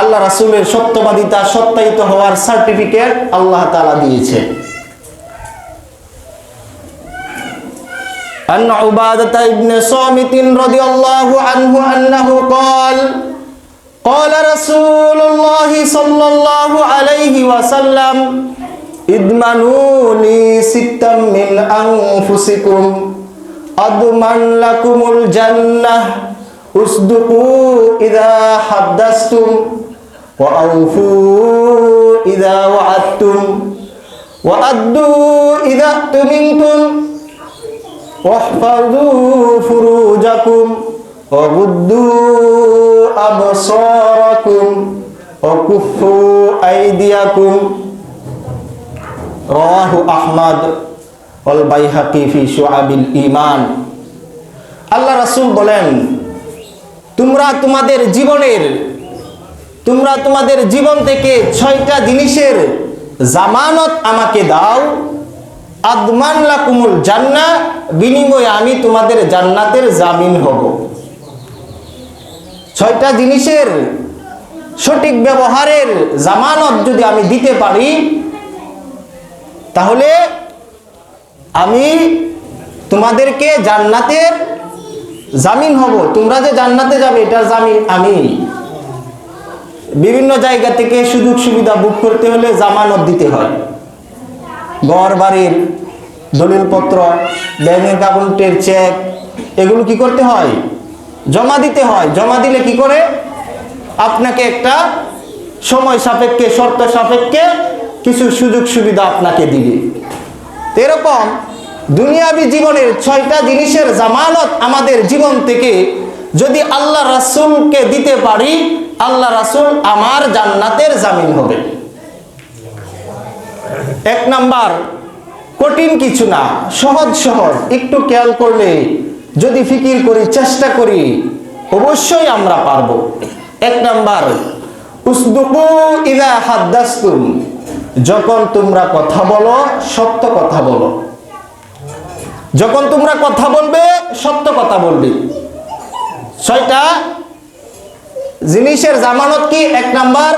আল্লাহ রাসূলের সত্যবাদিতা সত্যায়িত হওয়ার সার্টিফিকেট আল্লাহ তাআলা দিয়েছে عن عبادة بن صامت رضي الله عنه أنه قال قال رسول الله صلى الله عليه وسلم اضمنوا لي ستا من أنفسكم أضمن لكم الجنة اصدقوا إذا حدثتم وأوفوا إذا وعدتم وأدوا إذا اؤتمنتم واحفظوا فروجكم وغضوا أبصاركم وكفوا أيديكم رواه أحمد والبيهقي في شعب الإيمان আল্লাহ রাসূল বলেন তোমরা তোমাদের জীবনের তোমরা তোমাদের জীবন থেকে ছয়টা জিনিসের জামানত আমাকে দাও। আদমান লাকুমুল জান্না, বিনিময়ে আমি তোমাদের জান্নাতের জামিন হব। ছয়টা জিনিসের সঠিক ব্যবহারের জামানত যদি আমি দিতে পারি, তাহলে আমি তোমাদেরকে জান্নাতের জামিন হব। তোমরা যে জান্নাতে যাবে, এটার জামিন আমি। বিভিন্ন জায়গা থেকে সুযোগ সুবিধা বুক করতে হলে জামানত দিতে হয়। ঘর, বাড়ির দলিলপত্র ব্যাংক অ্যাকাউন্টের চেক এগুলো কি করতে হয়? জমা দিতে হয়। জমা দিলে কি করে? আপনাকে একটা সময় সাপেক্ষে, শর্ত সাপেক্ষে কিছু সুযোগ সুবিধা আপনাকে দিবে। এরকম দুনিয়াবী জীবনের ছয়টা জিনিসের জামানত আমাদের জীবন থেকে যদি আল্লাহ রাসূলকে দিতে পারি আল্লাহ রাসুল আমার জান্নাতের জামিন হবে। এক নাম্বার, কঠিন কিছু না, সহজ সহজ। একটু খেয়াল করলে, যদি ফিকির করি, চেষ্টা করি, অবশ্যই আমরা পারব। এক নাম্বার যখন তোমরা কথা বলো, সত্য কথা বলো। যখন তোমরা কথা বলবে, সত্য কথা বলবে। ছয়টা জিনিসের জামানত কি? এক নাম্বার,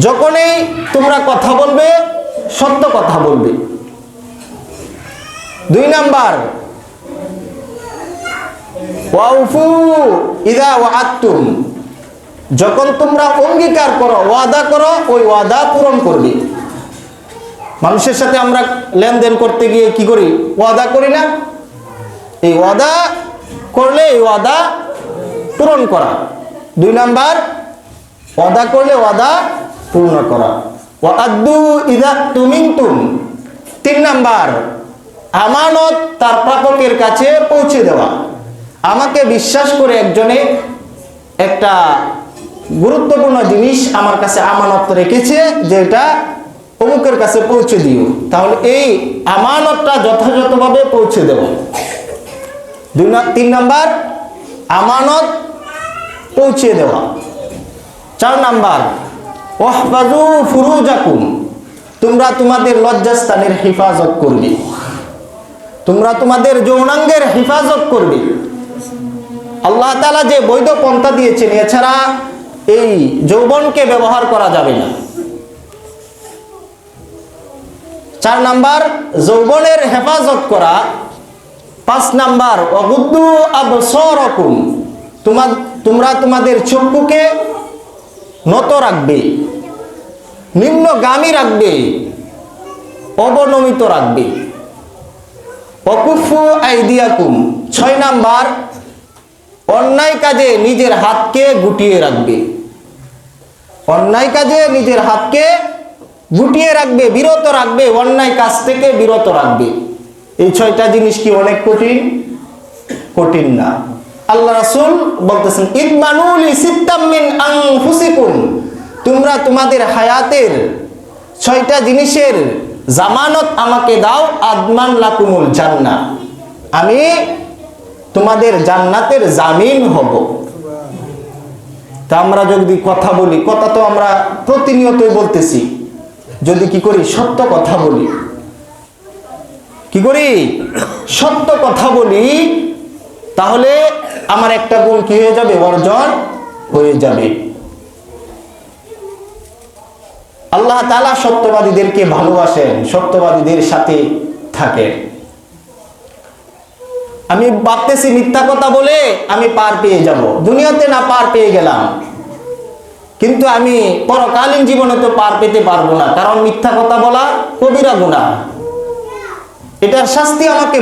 যখনই তোমরা কথা বলবে, সত্য কথা বলবে। দুই নাম্বার ইদা যখন তোমরা অঙ্গীকার করো, ওয়াদা করো, ওই ওয়াদা পূরণ করবে। মানুষের সাথে আমরা লেনদেন করতে গিয়ে কি করি? ওয়াদা করি না? এই ওয়াদা করলে এই ওয়াদা পূরণ করা। দুই নাম্বার, ওয়াদা করলে ওয়াদা পূর্ণ করা। ওয়াদু ইদা তুমিন্তুম। তিন নাম্বার, আমানত তার প্রাপকের কাছে পৌঁছে দেওয়া। আমাকে বিশ্বাস করে একজনে একটা গুরুত্বপূর্ণ জিনিস আমার কাছে আমানত রেখেছে, যেটা অমুকের কাছে পৌঁছে দিও। তাহলে এই আমানতটা যথাযথভাবে পৌঁছে দেব। দুই তিন নাম্বার, আমানত পৌঁছে দেওয়া। চার নাম্বার, ওয়াহফাজু ফুরুজাকুম। তোমরা তোমাদের লজ্জাস্থানের হেফাজত করবে। তোমরা তোমাদের যৌনাঙ্গের হেফাজত করবে। আল্লাহ তালা যে বৈধ পন্থা দিয়েছেন, এছাড়া এই যৌবনকে ব্যবহার করা যাবে না। চার নাম্বার, যৌবনের হেফাজত করা। পাঁচ নাম্বার অগুদ্দু আবসরকুম। তোমার তোমরা তোমাদের চক্ষুকে নত রাখবে, নিম্নগামী রাখবে, অবনমিত রাখবে। অকুফু আইদিয়াকুম, ছয় নাম্বার, অন্যায় কাজে নিজের হাতকে গুটিয়ে রাখবে। অন্যায় কাজে নিজের হাতকে গুটিয়ে রাখবে, বিরত রাখবে, অন্যায় কাজ থেকে বিরত রাখবে। এই ছয়টা জিনিস কি অনেক কঠিন? কঠিন না। আল্লাহ রাসূল বলতেছেন ইদমানুল সিত্তাম মিন তোমরা তোমাদের হায়াতের ছয়টা জিনিসের জামানত আমাকে দাও, আদমান লাকুমুল জান্নাহ। আমি তোমাদের জান্নাতের জামিন হব। তা আমরা যদি কথা বলি, কথা তো আমরা প্রতিনিয়তই বলতেছি। যদি কি করি? সত্য কথা বলি। কি করি? সত্য কথা বলি, তাহলে আমার একটা গুণ কি হয়ে যাবে? অর্জন হয়ে যাবে। আল্লাহ তালা সত্যবাদীদেরকে ভালোবাসেন, সত্যবাদীদের সাথে থাকেন। আমি ভাবতেছি মিথ্যা কথা বলে আমি পার পেয়ে যাব। দুনিয়াতে না পার পেয়ে গেলাম। কিন্তু আমি পরকালীন জীবনে তো পার পেতে পারব না। কারণ মিথ্যা কথা বলা কবিরা গুণা এটার শাস্তি আমাকে